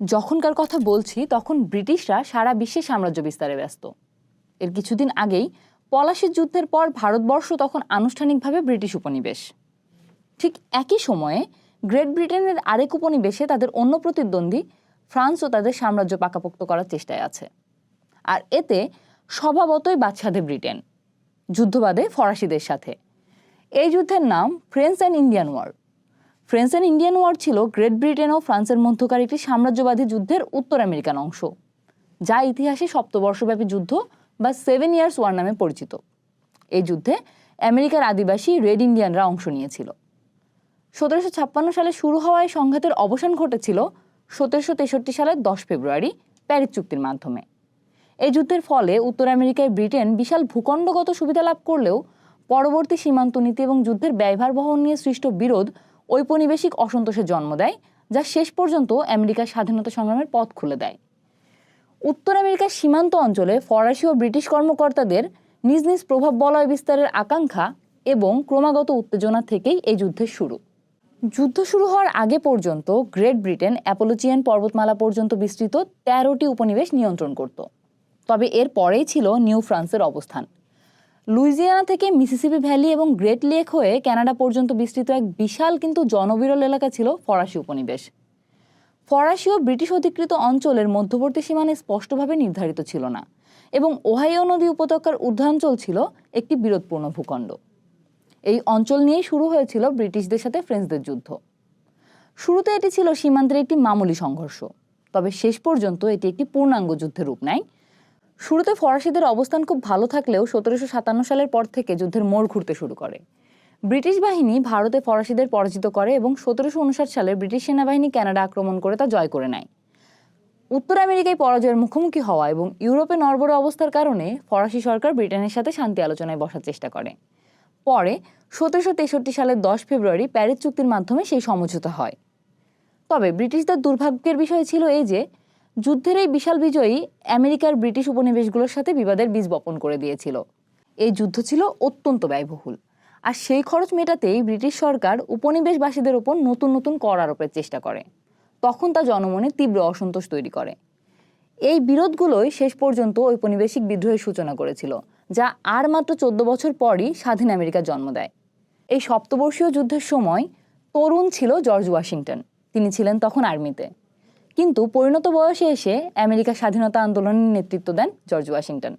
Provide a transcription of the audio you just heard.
যখনকার কথা বলছি, তখন ব্রিটিশরা সারা বিশ্বে সাম্রাজ্য বিস্তারে ব্যস্ত। এর কিছুদিন আগেই পলাশির যুদ্ধের পর ভারতবর্ষ তখন আনুষ্ঠানিকভাবে ব্রিটিশ উপনিবেশ। ঠিক একই সময়ে গ্রেট ব্রিটেনের আরেক উপনিবেশে তাদের অন্য প্রতিদ্বন্দ্বী ফ্রান্সও তাদের সাম্রাজ্য পাকাপোক্ত করার চেষ্টায় আছে। আর এতে স্বভাবতই বাদশাদে ব্রিটেন, যুদ্ধবাদে ফরাসিদের সাথে। এই যুদ্ধের নাম French and Indian war. French and Indian war ছিল গ্রেট ব্রিটেন ও ফ্রান্সের মধ্যকার একটি সাম্রাজ্যবাদী যুদ্ধের উত্তর আমেরিকান অংশ, যা ইতিহাসে সপ্তবর্ষব্যাপী যুদ্ধ বা সেভেন ইয়ার্স ওয়ার নামে পরিচিত। এই যুদ্ধে আমেরিকার আদিবাসী রেড ইন্ডিয়ানরা অংশ নিয়েছিল। সতেরোশো ছাপ্পান্ন সালে শুরু হওয়ায় সংঘাতের অবসান ঘটেছিল সতেরোশো তেষট্টি সালের দশ ফেব্রুয়ারি প্যারিস চুক্তির মাধ্যমে। এই যুদ্ধের ফলে উত্তর আমেরিকায় ব্রিটেন বিশাল ভূখণ্ডগত সুবিধা লাভ করলেও পরবর্তী সীমান্ত নীতি এবং যুদ্ধের ব্যয়ভার বহন নিয়ে সৃষ্ট বিরোধ ঔপনিবেশিক অসন্তোষের জন্ম দেয়, যা শেষ পর্যন্ত আমেরিকার স্বাধীনতা সংগ্রামের পথ খুলে দেয়। উত্তর আমেরিকার সীমান্ত অঞ্চলে ফরাসি ও ব্রিটিশ কর্মকর্তাদের নিজ নিজ প্রভাব বলয় বিস্তারের আকাঙ্ক্ষা এবং ক্রমাগত উত্তেজনা থেকেই এই যুদ্ধের শুরু। যুদ্ধ শুরু হওয়ার আগে পর্যন্ত গ্রেট ব্রিটেন অ্যাপোলোচিয়ান পর্বতমালা পর্যন্ত বিস্তৃত তেরোটি উপনিবেশ নিয়ন্ত্রণ করত। তবে এর পরেই ছিল নিউ ফ্রান্সের অবস্থান। লুইজিয়ানা থেকে মিসিসিপি ভ্যালি এবং গ্রেট লেক হয়ে কানাডা পর্যন্ত বিস্তৃত এক বিশাল কিন্তু জনবিরল এলাকা ছিল ফরাসি উপনিবেশ। ফরাসি ও ব্রিটিশ অধিকৃত অঞ্চলের মধ্যবর্তী সীমানা স্পষ্টভাবে নির্ধারিত ছিল না এবং ওহাইও নদী উপত্যকার ঊর্ধ্বাঞ্চল ছিল একটি বিরোধপূর্ণ ভূখণ্ড। এই অঞ্চল নিয়েই শুরু হয়েছিল ব্রিটিশদের সাথে ফ্রেঞ্চদের যুদ্ধ। শুরুতে এটি ছিল সীমান্তের একটি মামুলি সংঘর্ষ, তবে শেষ পর্যন্ত এটি একটি পূর্ণাঙ্গ যুদ্ধের রূপ নেয় শুরুতে ফরাসিদের অবস্থান খুব ভালো থাকলেও সতেরোশো সাতান্ন সালের পর থেকে যুদ্ধের মোড় ঘুরতে শুরু করে। ব্রিটিশ বাহিনী ভারতে ফরাসিদের পরাজিত করে এবং সতেরোশো উনষাট সালে ব্রিটিশ সেনাবাহিনী কানাডা আক্রমণ করে তা জয় করে নেয়। উত্তর আমেরিকায় পরাজয়ের মুখোমুখি হওয়া এবং ইউরোপে নড়বড়ে অবস্থার কারণে ফরাসি সরকার ব্রিটেনের সাথে শান্তি আলোচনায় বসার চেষ্টা করে। পরে সতেরোশো তেষট্টি সালের দশ ফেব্রুয়ারি প্যারিস চুক্তির মাধ্যমে সেই সমঝোতা হয়। তবে ব্রিটিশদের দুর্ভাগ্যের বিষয় ছিল এই যে যুদ্ধের এই বিশাল বিজয়ী আমেরিকার ব্রিটিশ উপনিবেশগুলোর সাথে বিবাদের বীজ বপন করে দিয়েছিল। এই যুদ্ধ ছিল অত্যন্ত ব্যয়বহুল। আর সেই খরচ মেটাতেই ব্রিটিশ সরকার উপনিবেশবাসীদের ওপর নতুন নতুন কর আরোপের চেষ্টা করে। তখন তা জনমনে তীব্র অসন্তোষ তৈরি করে। এই বিরোধগুলোই শেষ পর্যন্ত ঔপনিবেশিক বিদ্রোহের সূচনা করেছিল, যা আর মাত্র চোদ্দ বছর পরই স্বাধীন আমেরিকার জন্ম দেয়। এই সপ্তবর্ষীয় যুদ্ধের সময় তরুণ ছিল জর্জ ওয়াশিংটন। তিনি ছিলেন তখন আর্মিতে। কিন্তু পরিণত বয়সে এসে আমেরিকার স্বাধীনতা আন্দোলনের নেতৃত্ব দেন জর্জ ওয়াশিংটন।